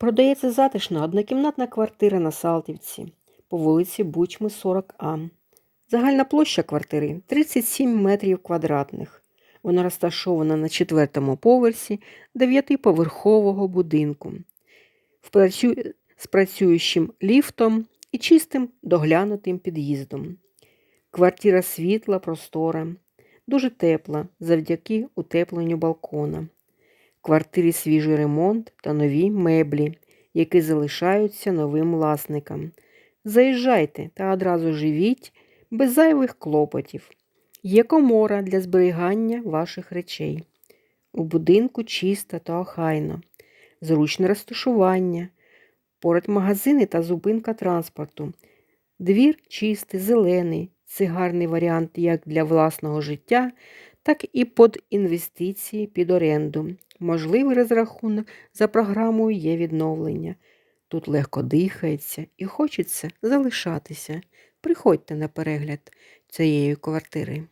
Продається затишна однокімнатна квартира на Салтівці по вулиці Бучми 40А. Загальна площа квартири 37 метрів квадратних. Вона розташована на четвертому поверсі дев'ятиповерхового будинку з працюючим ліфтом і чистим доглянутим під'їздом. Квартира світла, простора, дуже тепла завдяки утепленню балкона. В квартирі свіжий ремонт та нові меблі, які залишаються новим власникам. Заїжджайте та одразу живіть без зайвих клопотів. Є комора для зберігання ваших речей. У будинку чисто та охайно, зручне розташування, поряд магазини та зупинка транспорту. Двір чистий, зелений. Це гарний варіант як для власного життя, так і під інвестиції під оренду. Можливий розрахунок за програмою є відновлення. Тут легко дихається і хочеться залишатися. Приходьте на перегляд цієї квартири.